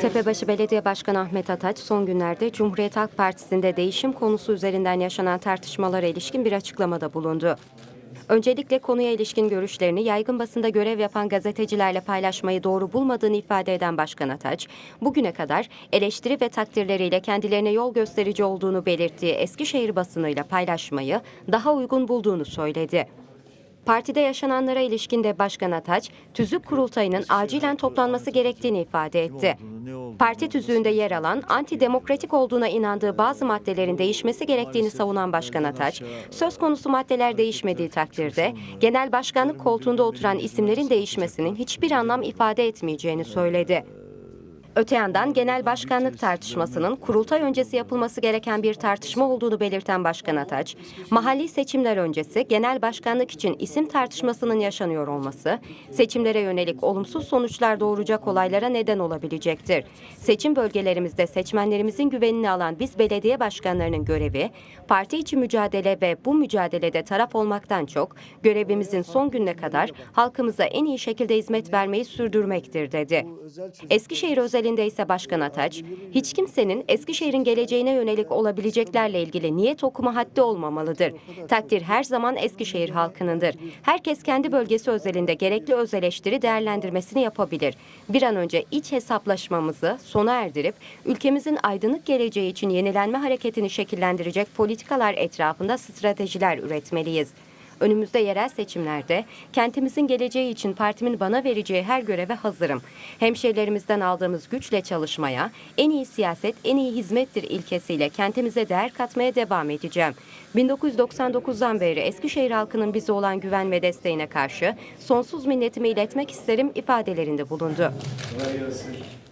Tepebaşı Belediye Başkanı Ahmet Ataç son günlerde Cumhuriyet Halk Partisi'nde değişim konusu üzerinden yaşanan tartışmalara ilişkin bir açıklamada bulundu. Öncelikle konuya ilişkin görüşlerini yaygın basında görev yapan gazetecilerle paylaşmayı doğru bulmadığını ifade eden Başkan Ataç, bugüne kadar eleştiri ve takdirleriyle kendilerine yol gösterici olduğunu belirttiği Eskişehir basınıyla paylaşmayı daha uygun bulduğunu söyledi. Partide yaşananlara ilişkin de Başkan Ataç, tüzük kurultayının acilen toplanması gerektiğini ifade etti. Parti tüzüğünde yer alan antidemokratik olduğuna inandığı bazı maddelerin değişmesi gerektiğini savunan Başkan Ataç, söz konusu maddeler değişmediği takdirde genel başkanlık koltuğunda oturan isimlerin değişmesinin hiçbir anlam ifade etmeyeceğini söyledi. Öte yandan genel başkanlık tartışmasının kurultay öncesi yapılması gereken bir tartışma olduğunu belirten Başkan Ataç, mahalli seçimler öncesi genel başkanlık için isim tartışmasının yaşanıyor olması, seçimlere yönelik olumsuz sonuçlar doğuracak olaylara neden olabilecektir. Seçim bölgelerimizde seçmenlerimizin güvenini alan biz belediye başkanlarının görevi, parti içi mücadele ve bu mücadelede taraf olmaktan çok, görevimizin son gününe kadar halkımıza en iyi şekilde hizmet vermeyi sürdürmektir dedi. Eskişehir özelinde ise Başkan Ataç, hiç kimsenin Eskişehir'in geleceğine yönelik olabileceklerle ilgili niyet okuma haddi olmamalıdır. Takdir her zaman Eskişehir halkınındır. Herkes kendi bölgesi özelinde gerekli öz eleştiri değerlendirmesini yapabilir. Bir an önce iç hesaplaşmamızı sona erdirip ülkemizin aydınlık geleceği için yenilenme hareketini şekillendirecek politikalar etrafında stratejiler üretmeliyiz. Önümüzde yerel seçimlerde kentimizin geleceği için partimin bana vereceği her göreve hazırım. Hemşehrilerimizden aldığımız güçle çalışmaya, en iyi siyaset en iyi hizmettir ilkesiyle kentimize değer katmaya devam edeceğim. 1999'dan beri Eskişehir halkının bize olan güven ve desteğine karşı sonsuz minnetimi iletmek isterim ifadelerinde bulundu. Kolay.